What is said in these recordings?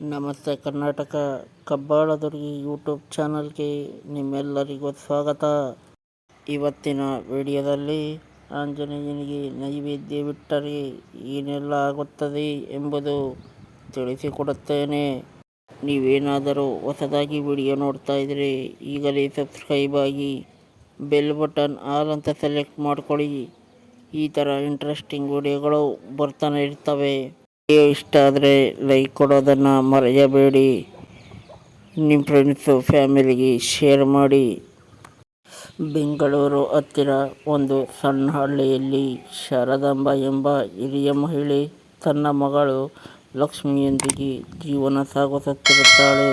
ನಮಸ್ತೆ ಕರ್ನಾಟಕ ಕಬ್ಬಾಳದುರ್ಗಿ ಯೂಟ್ಯೂಬ್ ಚಾನಲ್ಗೆ ನಿಮ್ಮೆಲ್ಲರಿಗೂ ಸ್ವಾಗತ. ಇವತ್ತಿನ ವಿಡಿಯೋದಲ್ಲಿ ಆಂಜನೇಯನಿಗೆ ನೈವೇದ್ಯ ಬಿಟ್ಟರೆ ಏನೆಲ್ಲ ಆಗುತ್ತದೆ ಎಂಬುದು ತಿಳಿಸಿಕೊಡುತ್ತೇನೆ. ನೀವೇನಾದರೂ ಹೊಸದಾಗಿ ವಿಡಿಯೋ ನೋಡ್ತಾ ಇದ್ರೆ ಈಗಲೇ ಸಬ್ಸ್ಕ್ರೈಬ್ ಆಗಿ ಬೆಲ್ ಬಟನ್ ಆಲ್ ಅಂತ ಸೆಲೆಕ್ಟ್ ಮಾಡ್ಕೊಳ್ಳಿ. ಈ ಥರ ಇಂಟ್ರೆಸ್ಟಿಂಗ್ ವಿಡಿಯೋಗಳು ಬರ್ತಾನೆ ಇರ್ತವೆ. ವಿಡಿಯೋ ಇಷ್ಟ ಆದರೆ ಲೈಕ್ ಕೊಡೋದನ್ನು ಮರೆಯಬೇಡಿ. ನಿಮ್ಮ ಫ್ರೆಂಡ್ಸು ಫ್ಯಾಮಿಲಿಗೆ ಶೇರ್ ಮಾಡಿ. ಬೆಂಗಳೂರು ಹತ್ತಿರ ಒಂದು ಸಣ್ಣ ಹಳ್ಳಿಯಲ್ಲಿ ಶಾರದಾಂಬ ಎಂಬ ಹಿರಿಯ ಮಹಿಳೆ ತನ್ನ ಮಗಳು ಲಕ್ಷ್ಮಿಯೊಂದಿಗೆ ಜೀವನ ಸಾಗಿಸುತ್ತಿರುತ್ತಾಳೆ.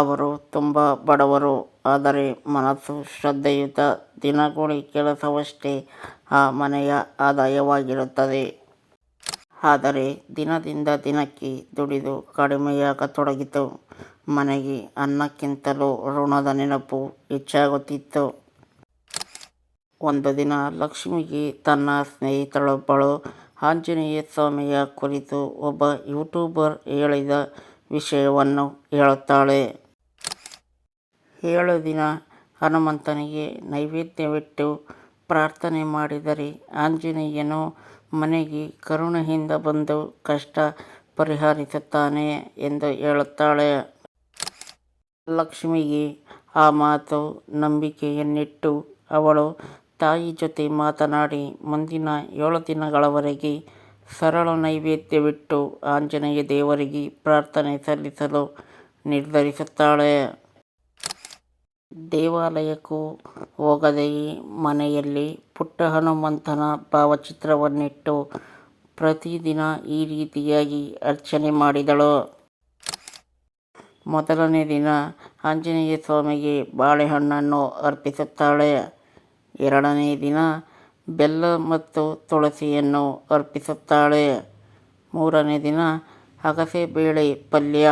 ಅವರು ತುಂಬ ಬಡವರು, ಆದರೆ ಮನಸ್ಸು ಶ್ರದ್ಧೆಯುತ ದಿನಗೂಡಿ ಕೆಲಸವಷ್ಟೇ ಆ ಮನೆಯ ಆದಾಯವಾಗಿರುತ್ತದೆ. ಆದರೆ ದಿನದಿಂದ ದಿನಕ್ಕೆ ದುಡಿದು ಕಡಿಮೆಯಾಗತೊಡಗಿತು. ಮನೆಗೆ ಅನ್ನಕ್ಕಿಂತಲೂ ಋಣದ ನೆನಪು ಹೆಚ್ಚಾಗುತ್ತಿತ್ತು. ಒಂದು ದಿನ ಲಕ್ಷ್ಮಿಗೆ ತನ್ನ ಸ್ನೇಹಿತಳೊಬ್ಬಳು ಆಂಜನೇಯ ಸ್ವಾಮಿಯ ಕುರಿತು ಒಬ್ಬ ಯೂಟ್ಯೂಬರ್ ಹೇಳಿದ ವಿಷಯವನ್ನು ಹೇಳುತ್ತಾಳೆ. ಏಳು ದಿನ ಹನುಮಂತನಿಗೆ ನೈವೇದ್ಯವಿಟ್ಟು ಪ್ರಾರ್ಥನೆ ಮಾಡಿದರೆ ಆಂಜನೇಯನು ಮನೆಗೆ ಕರುಣೆಯಿಂದ ಬಂದು ಕಷ್ಟ ಪರಿಹರಿಸುತ್ತಾನೆ ಎಂದು ಹೇಳುತ್ತಾಳೆ. ಲಕ್ಷ್ಮಿಗೆ ಆ ಮಾತು ನಂಬಿಕೆಯನ್ನಿಟ್ಟು ಅವಳು ತಾಯಿ ಜೊತೆ ಮಾತನಾಡಿ ಮುಂದಿನ ಏಳು ದಿನಗಳವರೆಗೆ ಸರಳ ನೈವೇದ್ಯವಿಟ್ಟು ಆಂಜನೇಯ ದೇವರಿಗೆ ಪ್ರಾರ್ಥನೆ ಸಲ್ಲಿಸಲು ನಿರ್ಧರಿಸುತ್ತಾಳೆ. ದೇವಾಲಯಕ್ಕೂ ಹೋಗದೆಯೇ ಮನೆಯಲ್ಲಿ ಪುಟ್ಟ ಹನುಮಂತನ ಭಾವಚಿತ್ರವನ್ನಿಟ್ಟು ಪ್ರತಿದಿನ ಈ ರೀತಿಯಾಗಿ ಅರ್ಚನೆ ಮಾಡಿದಳು. ಮೊದಲನೇ ದಿನ ಆಂಜನೇಯ ಸ್ವಾಮಿಗೆ ಬಾಳೆಹಣ್ಣನ್ನು ಅರ್ಪಿಸುತ್ತಾಳೆ. ಎರಡನೇ ದಿನ ಬೆಲ್ಲ ಮತ್ತು ತುಳಸಿಯನ್ನು ಅರ್ಪಿಸುತ್ತಾಳೆ. ಮೂರನೇ ದಿನ ಅಗಸೆ ಬೇಳೆ ಪಲ್ಯ.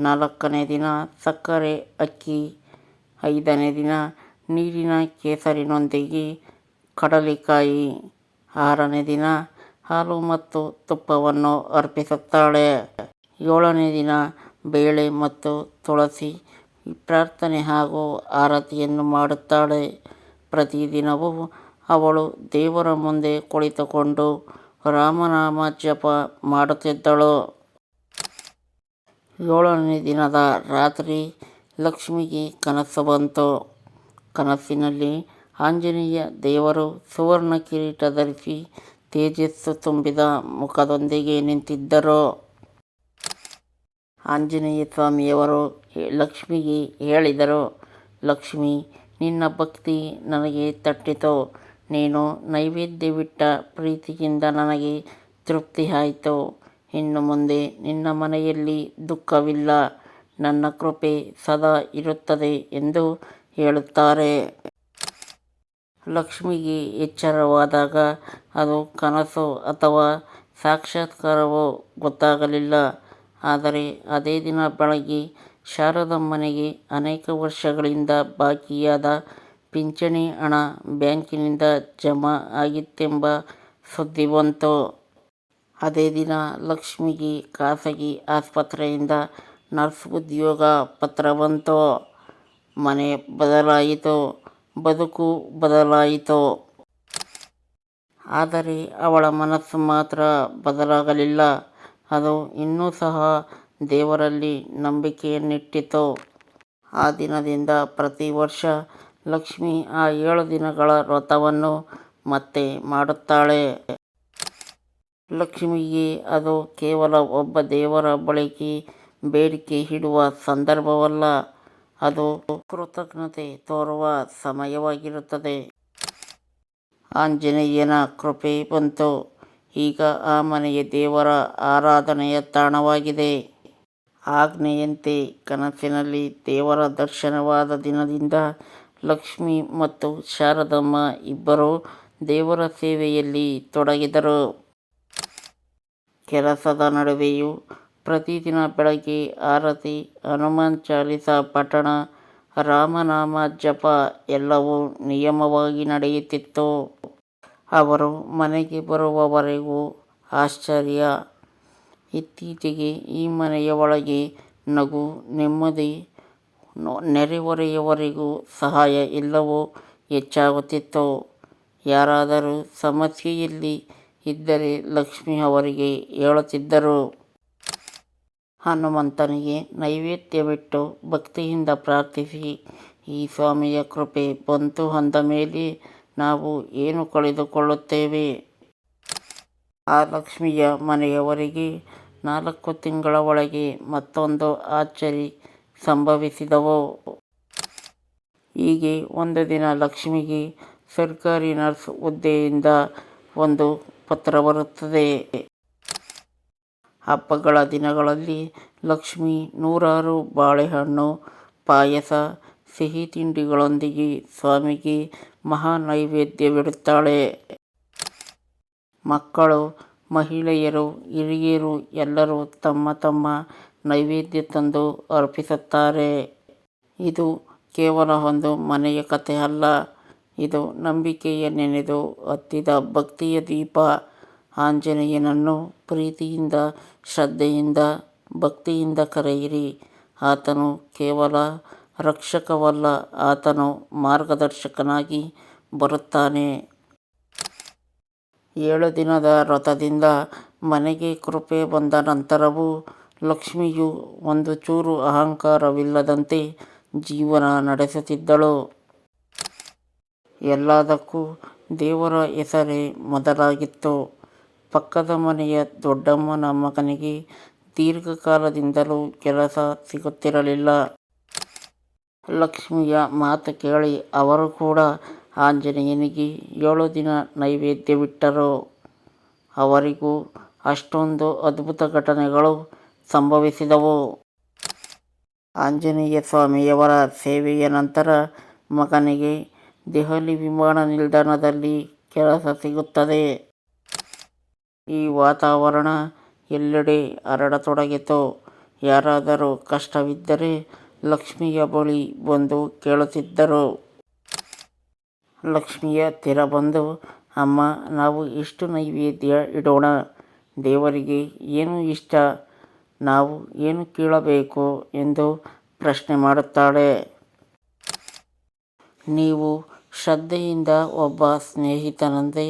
ನಾಲ್ಕನೇ ದಿನ ಸಕ್ಕರೆ, ಅಕ್ಕಿ ಐದನೇ ದಿನ ನೀರಿನ ಕೇಸರಿನೊಂದಿಗೆ ಕಡಲೆಕಾಯಿ. ಆರನೇ ದಿನ ಹಾಲು ಮತ್ತು ತುಪ್ಪವನ್ನು ಅರ್ಪಿಸುತ್ತಾಳೆ. ಏಳನೇ ದಿನ ಬೇಳೆ ಮತ್ತು ತುಳಸಿ ಪ್ರಾರ್ಥನೆ ಹಾಗೂ ಆರತಿಯನ್ನು ಮಾಡುತ್ತಾಳೆ. ಪ್ರತಿದಿನವೂ ಅವಳು ದೇವರ ಮುಂದೆ ಕುಳಿತುಕೊಂಡು ರಾಮನಾಮ ಜಪ ಮಾಡುತ್ತಿದ್ದಳು. ಏಳನೇ ದಿನದ ರಾತ್ರಿ ಲಕ್ಷ್ಮಿಗೆ ಕನಸು ಬಂತು. ಕನಸಿನಲ್ಲಿ ಆಂಜನೇಯ ದೇವರು ಸುವರ್ಣ ಕಿರೀಟ ಧರಿಸಿ ತೇಜಸ್ಸು ತುಂಬಿದ ಮುಖದೊಂದಿಗೆ ನಿಂತಿದ್ದರು. ಆಂಜನೇಯ ಸ್ವಾಮಿಯವರು ಲಕ್ಷ್ಮಿಗೆ ಹೇಳಿದರು, ಲಕ್ಷ್ಮಿ, ನಿನ್ನ ಭಕ್ತಿ ನನಗೆ ತಟ್ಟಿತು. ನೀನು ನೈವೇದ್ಯವಿಟ್ಟ ಪ್ರೀತಿಯಿಂದ ನನಗೆ ತೃಪ್ತಿ ಆಯಿತು ಇನ್ನು ಮುಂದೆ ನಿನ್ನ ಮನೆಯಲ್ಲಿ ದುಃಖವಿಲ್ಲ. ನನ್ನ ಕೃಪೆ ಸದಾ ಇರುತ್ತದೆ ಎಂದು ಹೇಳುತ್ತಾರೆ. ಲಕ್ಷ್ಮಿಗೆ ಎಚ್ಚರವಾದಾಗ ಅದು ಕನಸು ಅಥವಾ ಸಾಕ್ಷಾತ್ಕಾರವೋ ಗೊತ್ತಾಗಲಿಲ್ಲ. ಆದರೆ ಅದೇ ದಿನ ಬೆಳಗ್ಗೆ ಶಾರದಮ್ಮನಿಗೆ ಅನೇಕ ವರ್ಷಗಳಿಂದ ಬಾಕಿಯಾದ ಪಿಂಚಣಿ ಹಣ ಬ್ಯಾಂಕಿನಿಂದ ಜಮಾ ಆಗಿತ್ತೆಂಬ ಸುದ್ದಿ ಬಂತು. ಅದೇ ದಿನ ಲಕ್ಷ್ಮಿಗೆ ಖಾಸಗಿ ಆಸ್ಪತ್ರೆಯಿಂದ ನರ್ಸ್ ಉದ್ಯೋಗ ಪತ್ರ ಬಂತು, ಮನೆ ಬದಲಾಯಿತು, ಬದುಕು ಬದಲಾಯಿತು. ಆದರೆ ಅವಳ ಮನಸ್ಸು ಮಾತ್ರ ಬದಲಾಗಲಿಲ್ಲ. ಅದು ಇನ್ನೂ ಸಹ ದೇವರಲ್ಲಿ ನಂಬಿಕೆಯನ್ನಿಟ್ಟಿತು. ಆ ದಿನದಿಂದ ಪ್ರತಿ ವರ್ಷ ಲಕ್ಷ್ಮಿ ಆ ಏಳು ದಿನಗಳ ವ್ರತವನ್ನು ಮತ್ತೆ ಮಾಡುತ್ತಾಳೆ. ಲಕ್ಷ್ಮಿಗೆ ಅದು ಕೇವಲ ಒಬ್ಬ ದೇವರ ಬಳಿಗೆ ಬೇಡಿಕೆ ಇಡುವ ಸಂದರ್ಭವಲ್ಲ. ಅದು ಕೃತಜ್ಞತೆ ತೋರುವ ಸಮಯವಾಗಿರುತ್ತದೆ. ಆಂಜನೇಯನ ಕೃಪೆ ಬಂತು. ಈಗ ಆ ಮನೆಯ ದೇವರ ಆರಾಧನೆಯ ತಾಣವಾಗಿದೆ. ಆಜ್ಞೆಯಂತೆ ಕನಸಿನಲ್ಲಿ ದೇವರ ದರ್ಶನವಾದ ದಿನದಿಂದ ಲಕ್ಷ್ಮಿ ಮತ್ತು ಶಾರದಮ್ಮ ಇಬ್ಬರು ದೇವರ ಸೇವೆಯಲ್ಲಿ ತೊಡಗಿದರು. ಕೆಲಸದ ನಡುವೆಯೂ ಪ್ರತಿದಿನ ಬೆಳಗ್ಗೆ ಆರತಿ, ಹನುಮಾನ್ ಚಾಲಿಸ, ಪಠಣ, ರಾಮನಾಮ ಜಪ ಎಲ್ಲವೂ ನಿಯಮವಾಗಿ ನಡೆಯುತ್ತಿತ್ತು. ಅವರು ಮನೆಗೆ ಬರುವವರೆಗೂ ಆಶ್ಚರ್ಯ. ಇತ್ತೀಚೆಗೆ ಈ ಮನೆಯ ಒಳಗೆ ನಗು, ನೆಮ್ಮದಿ ನೆರೆಹೊರೆಯವರಿಗೂ ಸಹಾಯ ಎಲ್ಲವೂ ಹೆಚ್ಚಾಗುತ್ತಿತ್ತು. ಯಾರಾದರೂ ಸಮಸ್ಯೆಯಲ್ಲಿ ಇದ್ದರೆ ಲಕ್ಷ್ಮಿ ಅವರಿಗೆ ಹೇಳುತ್ತಿದ್ದರು. ಹನುಮಂತನಿಗೆ ನೈವೇದ್ಯವಿಟ್ಟು ಭಕ್ತಿಯಿಂದ ಪ್ರಾರ್ಥಿಸಿ, ಈ ಸ್ವಾಮಿಯ ಕೃಪೆ ಬಂತು ಅಂದ ಮೇಲೆ ನಾವು ಏನು ಕಳೆದುಕೊಳ್ಳುತ್ತೇವೆ ಆ ಲಕ್ಷ್ಮಿಯ ಮನೆಯವರಿಗೆ ನಾಲ್ಕು ತಿಂಗಳ ಒಳಗೆ ಮತ್ತೊಂದು ಆಚರಿ ಸಂಭವಿಸಿದವು. ಹೀಗೆ ಒಂದು ದಿನ ಲಕ್ಷ್ಮಿಗೆ ಸರ್ಕಾರಿ ನರ್ಸ್ ಹುದ್ದೆಯಿಂದ ಒಂದು ಪತ್ರ ಬರುತ್ತದೆ. ಹಬ್ಬಗಳ ದಿನಗಳಲ್ಲಿ ಲಕ್ಷ್ಮಿ ನೂರಾರು ಬಾಳೆಹಣ್ಣು, ಪಾಯಸ, ಸಿಹಿ ತಿಂಡಿಗಳೊಂದಿಗೆ ಸ್ವಾಮಿಗೆ ಮಹಾ ನೈವೇದ್ಯವಿಡುತ್ತಾಳೆ ಮಕ್ಕಳು, ಮಹಿಳೆಯರು, ಹಿರಿಯರು ಎಲ್ಲರೂ ತಮ್ಮ ತಮ್ಮ ನೈವೇದ್ಯ ತಂದು ಅರ್ಪಿಸುತ್ತಾರೆ. ಇದು ಕೇವಲ ಒಂದು ಮನೆಯ ಕಥೆ ಅಲ್ಲ ಇದು ನಂಬಿಕೆಯ ನೆನೆದು ಹತ್ತಿದ ಭಕ್ತಿಯ ದೀಪ. ಆಂಜನೇಯನನ್ನು ಪ್ರೀತಿಯಿಂದ, ಶ್ರದ್ಧೆಯಿಂದ, ಭಕ್ತಿಯಿಂದ ಕರೆಯಿರಿ. ಆತನು ಕೇವಲ ರಕ್ಷಕವಲ್ಲ, ಆತನು ಮಾರ್ಗದರ್ಶಕನಾಗಿ ಬರುತ್ತಾನೆ. ಏಳು ದಿನದ ವ್ರತದಿಂದ ಮನೆಗೆ ಕೃಪೆ ಬಂದ ನಂತರವೂ ಲಕ್ಷ್ಮಿಯು ಒಂದು ಚೂರು ಅಹಂಕಾರವಿಲ್ಲದಂತೆ ಜೀವನ ನಡೆಸುತ್ತಿದ್ದಳು. ಎಲ್ಲದಕ್ಕೂ ದೇವರ ಹೆಸರೇ ಮೊದಲಾಗಿತ್ತು. ಪಕ್ಕದ ಮನೆಯ ದೊಡ್ಡಮ್ಮನ ಮಗನಿಗೆ ದೀರ್ಘಕಾಲದಿಂದಲೂ ಕೆಲಸ ಸಿಗುತ್ತಿರಲಿಲ್ಲ. ಲಕ್ಷ್ಮಿಯ ಮಾತು ಕೇಳಿ ಅವರು ಕೂಡ ಆಂಜನೇಯನಿಗೆ ಏಳು ದಿನ ನೈವೇದ್ಯವಿಟ್ಟರು ಅವರಿಗೂ ಅಷ್ಟೊಂದು ಅದ್ಭುತ ಘಟನೆಗಳು ಸಂಭವಿಸಿದವು. ಆಂಜನೇಯ ಸ್ವಾಮಿಯವರ ಸೇವೆಯ ನಂತರ ಮಗನಿಗೆ ದೆಹಲಿ ವಿಮಾನ ನಿಲ್ದಾಣದಲ್ಲಿ ಕೆಲಸ ಸಿಗುತ್ತದೆ. ಈ ವಾತಾವರಣ ಎಲ್ಲೆಡೆ ಹರಡತೊಡಗಿತು. ಯಾರಾದರೂ ಕಷ್ಟವಿದ್ದರೆ ಲಕ್ಷ್ಮಿಯ ಬಳಿ ಬಂದು ಕೇಳುತ್ತಿದ್ದರು. ಲಕ್ಷ್ಮಿಯ ತೀರ ಬಂದು, ಅಮ್ಮ, ನಾವು ಎಷ್ಟು ನೈವೇದ್ಯ ಇಡೋಣ? ದೇವರಿಗೆ ಏನು ಇಷ್ಟ? ನಾವು ಏನು ಕೇಳಬೇಕು? ಎಂದು ಪ್ರಶ್ನೆ ಮಾಡುತ್ತಾಳೆ. ನೀವು ಶ್ರದ್ಧೆಯಿಂದ ಒಬ್ಬ ಸ್ನೇಹಿತನಂತೆ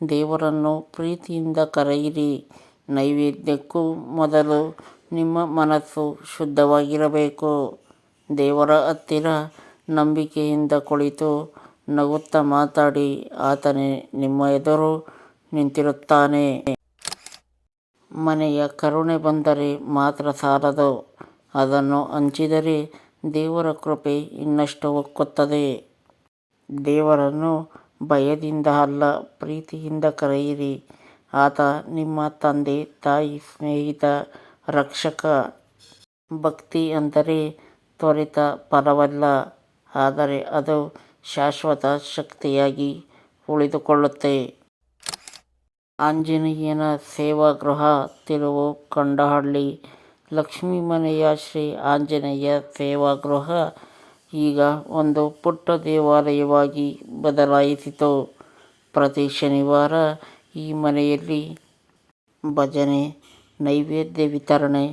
ದೇವರನ್ನು ಪ್ರೀತಿಯಿಂದ ಕರೆಯಿರಿ. ನೈವೇದ್ಯಕ್ಕೂ ಮೊದಲು ನಿಮ್ಮ ಮನಸ್ಸು ಶುದ್ಧವಾಗಿರಬೇಕು. ದೇವರ ಹತ್ತಿರ ನಂಬಿಕೆಯಿಂದ ಕುಳಿತು ನಗುತ್ತಾ ಮಾತಾಡಿ, ಆತನೇ ನಿಮ್ಮ ಎದುರು ನಿಂತಿರುತ್ತಾನೆ. ಮನೆಯ ಕರುಣೆ ಬಂದರೆ ಮಾತ್ರ ಸಾಲದು. ಅದನ್ನು ಹಂಚಿದರೆ ದೇವರ ಕೃಪೆ ಇನ್ನಷ್ಟು ಒಕ್ಕುತ್ತದೆ. ದೇವರನ್ನು ಭಯದಿಂದ ಅಲ್ಲ, ಪ್ರೀತಿಯಿಂದ ಕರೆಯಿರಿ. ಆತ ನಿಮ್ಮ ತಂದೆ, ತಾಯಿ, ಸ್ನೇಹಿತ, ರಕ್ಷಕ. ಭಕ್ತಿ ಅಂದರೆ ತ್ವರಿತ ಫಲವಲ್ಲ, ಆದರೆ ಅದು ಶಾಶ್ವತ ಶಕ್ತಿಯಾಗಿ ಉಳಿದುಕೊಳ್ಳುತ್ತೆ. ಆಂಜನೇಯನ ಸೇವಾಗೃಹ, ತಿರುವು, ಕಂಡಹಳ್ಳಿ ಲಕ್ಷ್ಮೀ ಮನೆಯ ಶ್ರೀ ಆಂಜನೇಯ ಸೇವಾಗೃಹ ಈಗ ಒಂದು ಪುಟ್ಟ ದೇವಾಲಯವಾಗಿ ಬದಲಾಯಿಸಿತು. ಪ್ರತಿ ಶನಿವಾರ ಈ ಮನೆಯಲ್ಲಿ ಭಜನೆ, ನೈವೇದ್ಯ ವಿತರಣೆ,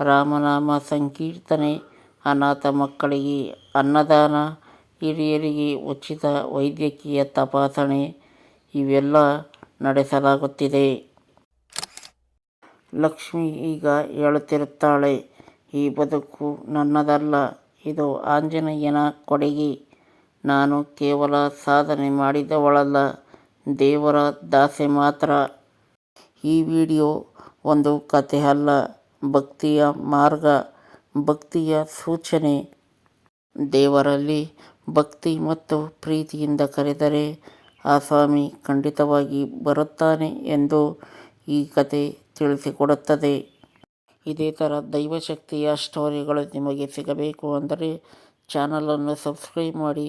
ರಾಮನಾಮ ಸಂಕೀರ್ತನೆ, ಅನಾಥ ಮಕ್ಕಳಿಗೆ ಅನ್ನದಾನ, ಹಿರಿಯರಿಗೆ ಉಚಿತ ವೈದ್ಯಕೀಯ ತಪಾಸಣೆ ಇವೆಲ್ಲ ನಡೆಸಲಾಗುತ್ತಿದೆ. ಲಕ್ಷ್ಮಿ ಈಗ ಹೇಳುತ್ತಿರುತ್ತಾಳೆ ಈ ಬದುಕು ನನ್ನದಲ್ಲ. ಇದು ಆಂಜನೇಯನ ಕೊಡುಗೆ. ನಾನು ಕೇವಲ ಸಾಧನೆ ಮಾಡಿದವಳಲ್ಲ, ದೇವರ ದಾಸೆ ಮಾತ್ರ. ಈ ವಿಡಿಯೋ ಒಂದು ಕಥೆ ಅಲ್ಲ, ಭಕ್ತಿಯ ಮಾರ್ಗ, ಭಕ್ತಿಯ ಸೂಚನೆ. ದೇವರಲ್ಲಿ ಭಕ್ತಿ ಮತ್ತು ಪ್ರೀತಿಯಿಂದ ಕರೆದರೆ ಆ ಸ್ವಾಮಿ ಖಂಡಿತವಾಗಿ ಬರುತ್ತಾನೆ ಎಂದು ಈ ಕತೆ ತಿಳಿಸಿಕೊಡುತ್ತದೆ. ಇದೇ ಥರ ದೈವಶಕ್ತಿಯ ಸ್ಟೋರಿಗಳು ನಿಮಗೆ ಸಿಗಬೇಕು ಅಂದರೆ ಚಾನಲನ್ನು ಸಬ್ಸ್ಕ್ರೈಬ್ ಮಾಡಿ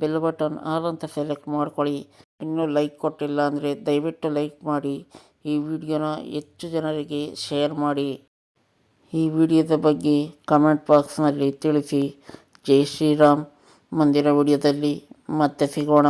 ಬೆಲ್ ಬಟನ್ ಆಲ್ ಅಂತ ಸೆಲೆಕ್ಟ್ ಮಾಡ್ಕೊಳ್ಳಿ. ಇನ್ನೂ ಲೈಕ್ ಕೊಟ್ಟಿಲ್ಲ ಅಂದರೆ ದಯವಿಟ್ಟು ಲೈಕ್ ಮಾಡಿ. ಈ ವಿಡಿಯೋನ ಹೆಚ್ಚು ಜನರಿಗೆ ಶೇರ್ ಮಾಡಿ. ಈ ವಿಡಿಯೋದ ಬಗ್ಗೆ ಕಮೆಂಟ್ ಬಾಕ್ಸ್ನಲ್ಲಿ ತಿಳಿಸಿ. ಜೈ ಶ್ರೀರಾಮ್. ಮುಂದಿನ ವಿಡಿಯೋದಲ್ಲಿ ಮತ್ತೆ ಸಿಗೋಣ.